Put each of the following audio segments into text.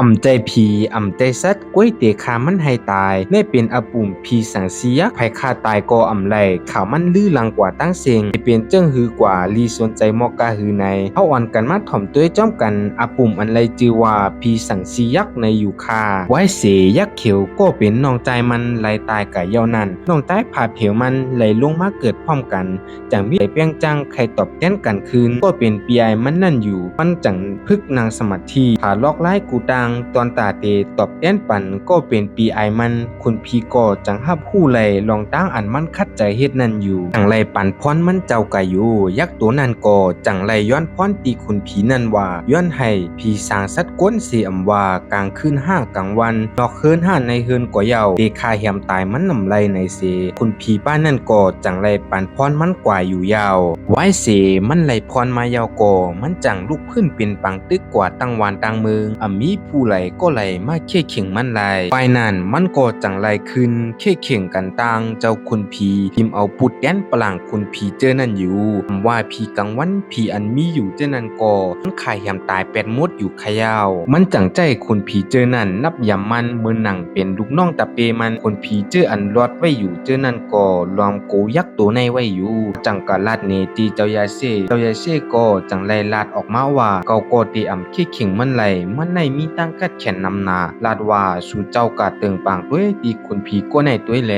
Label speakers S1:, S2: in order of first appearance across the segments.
S1: อ่ำใจผีอ่ำใจสัตว์ก้วยเตะขามันให้ตายได้เป็นอาปุ่มผีสังเสียไผฆ่าตายก็อ่ำไหลข่าวมันลือลังกว่าตั้งเสียงเป็นเจิ้งหือกว่าลีสนใจมอกกาหือในเฮาอ่อนกันมาถ่อมตัวจ้อมกันอาปุ่มอันไรจือว่าผีสังเสียกในอยู่คาไว้เสยักเขียวก็เป็นน้องใจมันไหลตายกะเยานั้นน้องใต้ผ่าเผวมันไหลลงมาเกิดพร้อมกันจังมีไหลเปียงจังใครตอบแทนกันคืนก็เป็นปีไอมันนั่นอยู่มันจังพึกนางสมาธิผาลอกไล่กูตาดังตอนตาเตตอบแทนปันก็เป็นปีไอมันคุณพีก็จังฮับผู้ไหลลองตั้งอันมันคัดใจเฮ็ดนั่นอยู่จังไรปันพรมันเจ้ากะอยู่ ยักษ์ตัวนั้นก็จังไรย้อนพรตีคุณผีนั่นว่าย้อนให้ผีสางสัตว์ก้นเสียมว่ากลางคืนห้ากลางวัน นอกเฮือนห้าในเฮือนก็เยาเดคาแหมตายมันนำไรในเสคุณผีป้านั่นก็จังไรปันพรมันกว่าอยู่ยาวไว้เสมันไหลพรมายาวก่อมันจังลุกขึ้นเป็นปังตึกกว่าตั้งวานตั้งเมืองอมีผผู้ไหลก็ไหลมาเค่เข่งมันไหลฝ่ายนั้นมันก็จังไหลขึ้นเค่เข่งกันตังเจ้าคุณผีพิมเอาปุดแกนปลางคุณผีเจอนั่นอยู่คำว่าผีกลางวันผีอันมีอยู่เจอนั่นก็มันขายแหมตายแปดมดอยู่ขยาว มันจังใจคุณผีเจอนั่นนับยำมันเมือนหนังเป็นลูกน้องตะเปมันคนผีเจออันรอดไว้อยู่เจอนั่นก็ลอมโกยักษ์ตัวในไว้อยู่จังกะลาดเนตีเจ้ายาเซเจ้ายาเซก็จังไลลาดออกมาว่าเกาโกตีอ่ำขี้ขิงมันไหลมันในมีตั้งกัดแขนนำหนาลาดว่าสู่เจ้ากาเติงปางด้วยตีคุณผีก็ในตัวแล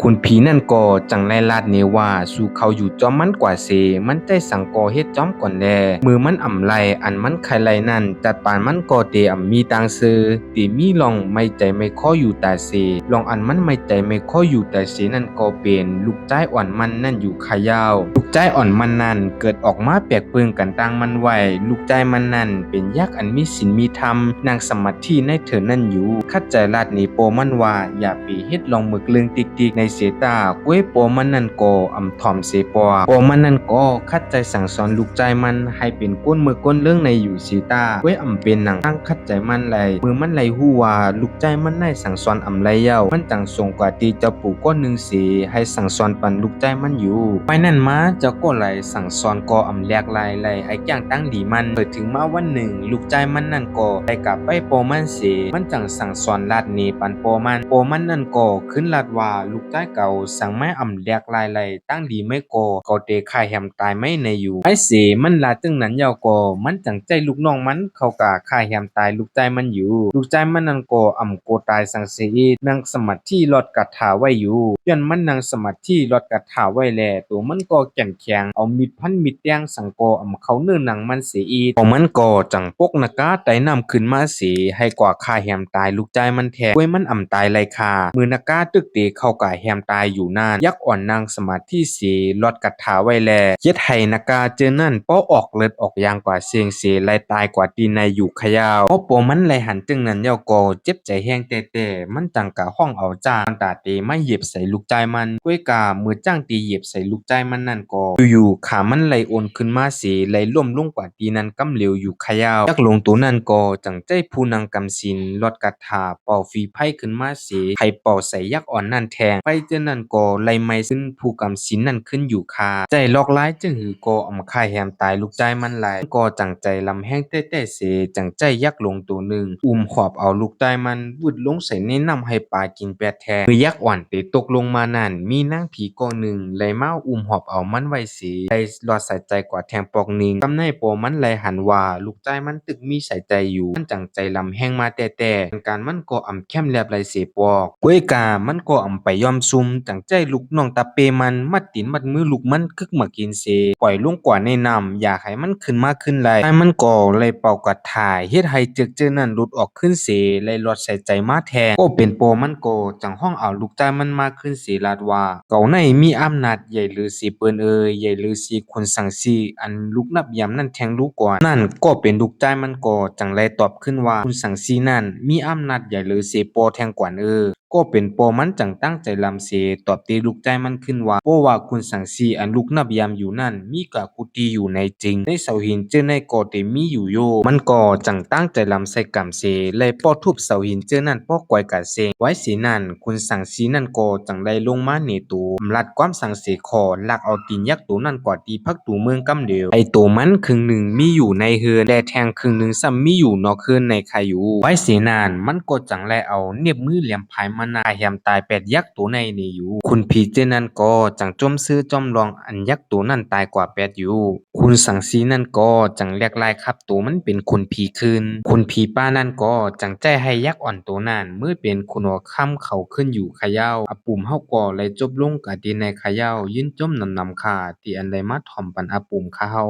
S1: คุณผีนั่นก็จังไล่ลาดเนว่าสู่เขาอยู่จอมมันกว่าเซมันใจสังกอเฮ็ดจอมก่อนแลมือมันอ่ำไหลอันมันไขไหลนั่นจัดปานมันก็เตอ่ำมีตังซื้อตีมีลองไม่ใจไม่ข้ออยู่แต่เซลองอันมันไม่ใจไม่ข้ออยู่แต่เสนั่นก็เป็นลูกใจอ่อนมันนั่นอยู่ขายาว ลูกใจอ่อนมันนั่นเกิดออกมาแปลกเปลืองกันตังมันไว้ลูกใจมันนั่นเป็นยักษ์อันมีศีลมีธรรมนางสมาธิในเธอนั่นอยู่ คัดใจลาดหนีโปมันว่าอย่าปีเฮ็ดลองมึกเลืองติกติกในเสตาก้วยโปมันนั่นก็อำถ่อมเสปอโปมันนั่นก็คัดใจสั่งสอนลูกใจมันให้เป็นก้นมือก้นเรื่องในอยู่เสตาก้วยอำเป็นหนังตั้งคัดใจมันไหลมือมันไหลหู้ว่าลูกใจมันได้สั่งสอนอำไรเย้ามันจังส่งกว่าตีเจ้าปู่ก้นหนึ่งเสีให้สั่งสอนปันลูกใจมันอยู่ ไปนั่นมาเจ้าก็ไหลสั่งสอนก็อำแลกลายไหลให้จ้งตั้งดีมันเปิดถึงมาวันหนึ่ง ลูกใจมันนั่นก็ได้กลับไปโปมันเสีมันจังสั่งสอนลาดนี้ปันโปมันโปมันนั่นก็ขึ้นลาดว่าลูกใจเก่าสั่งไม่อ่ำแลกลายไหลตั้งดีไม่ก็ก็เตะข่ายแหมตายไม่ในอยู่ไอ้เสีมันลาตึงนั้นยาวก็มันจังใจลูกน้องมันเขากะข่ายแหมตายลูกใจมันอยู่ ลูกใจมันนั่นก็อ่ำโกตายสังเสียอีนางสมาธิรอดกัดถาไว้อยู่ย้อนมันนางสมาธิรอดกัดถาไว้แลตัวมันก็แข็งแข็งเอามีดพันมีดแดงสังกออำเขาเนื้อหนังมันเสียอีของมันก็จังปกนากาไตนำขึ้นมาเสยให้กว่าข่าแหมตายลูกใจมันแท้กล้วยมันอ่ำตายไรคามือนากาตึกเตเข้ากะแหมตายอยู่นานยักษ์อ่อนนางสมาธิสียรอดกัดถาไว้แลเย็ดให้นากาเจอนั่นป้อออกเลือดออกยางกว่าเสียงเสียไรตายกว่าตีในอยู่ขยาวเพราะปมันไรหันตึงนั้นเยาก็เจ็บใจแห้งแต่แต่มันจังกะห้องเอาจ้างตาเตไม่เหยียบใส่ลูกใจมันกล้วยกามือจ้างตีเหยียบใส่ลูกใจมันนั่นก็อยู่ๆขามันไหลโอนขึ้นมาสีไหลล่มลงกว่าตีนั้นกำเหลวอยู่ขยาวยักลงตัวนั้นก็จังใจผู้นางกำสินลอดกะถา เป่าฟีไพ่ขึ้นมาเสียไข่เป่าใส่ยักษ์อ่อนนั่นแทง ไฟเจานั่นก็ไหลไม่ซึ่งผู้กำสินนั่นขึ้นอยู่คา ใจลอกร้ายจึงหือก็อำคายแหมตายลูกใจมันไหลก็จังใจลำแห้งแต่แต่เส จังใจยักลงตัวหนึ่ง อุ้มขอบเอาลูกใจมันวืดลงใส่ในน้ำให้ปลากินแปดแทนมือยักษ์อ่อนเตตกลงมานั่น มีนางผีก้อหนึ่งไหลมาอุ้มหอบเอามันไว้เสียไหลรอดใส่ใจกว่าแทงปอกหนิงกำในโปมันไหลหันว่าลูกใจมันตึกมีใส่ใจอยู่มันจังใจลำแห้งมาแต่แต่การมันก็อ่ำแคมแลบไหลเสปอกกวยกามันก็อ่ำไปยอมซุมจังใจลูกน้องตาเปมันมัดตีนมัดมือลูกมันคึกมากินเสปล่อยลงกว่าในน้ำอยากให้มันขึ้นมาขึ้นไหลแต่มันก็เลยเป่ากระถ่ายเฮ็ดให้เจึกเจอนั่นหลุดออกขึ้นเสเลยรอดใส่ใจมาแทนก็เป็นโปมันก็จังห้องเอาลูกใจมันมาขึ้นเสลาดว่าเก่าในมีอำนาจใหญ่หรือสีเปิ้นเอ่ยใหญ่หรือสีคนสั่งสีอันลูกนับยำนั่นแทงลูกก่อนนั่นก็เป็นลูกใจมันก็จังเลยตอบขึ้นว่าคุณสังสีนั่นมีอำนาจใหญ่หรือเสโปแทงกว่าเอ้อ ก็เป็นป้อมันจังตั้งใจลำเสตอบเตลูกใจมันขึ้นว่าเพราะว่าคุณสังสีอันลูกนับยามอยู่นั่นมีกากุตีอยู่ในจริงในเสาหินเจอในก่อเตมีอยู่โยมันก่อจังตั้งใจลำใส่กำเสเลยป้อทุบเสาหินเจอนั่นป้อกวยกาเสงไว้สีนั่นคุณสังสีนั่นก่อจังได้ลงมาเหนตูมลัดความสังเสขอลักเอาตีนยักตูนั่นก่อตีพักตูเมืองกำเดียวไอตัวมันครึ่งหนึ่งมีอยู่ในเฮือและแทงครึ่งหนึ่งซ้ำมีอยู่นอกเฮือในใครอยู่ไว้สีนั่นมันก่อจังไลเอาเนียบมือเหลี่ยมภายมามพายมานาแหมตายแปดยักษ์โตในนี่อยู่คุณผีเจ้านั้นก็จั่งจมซื้อจอมลอง อันยักษ์โตนั้นตายกว่าแปดอยู่คุณสังสีนั้นก็จั่งแลกลายครับโตมันเป็นคุณผีคืนคุณผีป้านั้นก็จั่งใจให้ยักษ์อ่อนโตนั้นเมื่อเป็นคุณหัวค่ำเขาขึ้นอยู่เขย่าอาปุ่มเฮาก็เลยจบลงกะที่ในเขย่ายืนจมนำนำคาที่อันใดมาถ่อมปันอาปุ่มค่าเฮา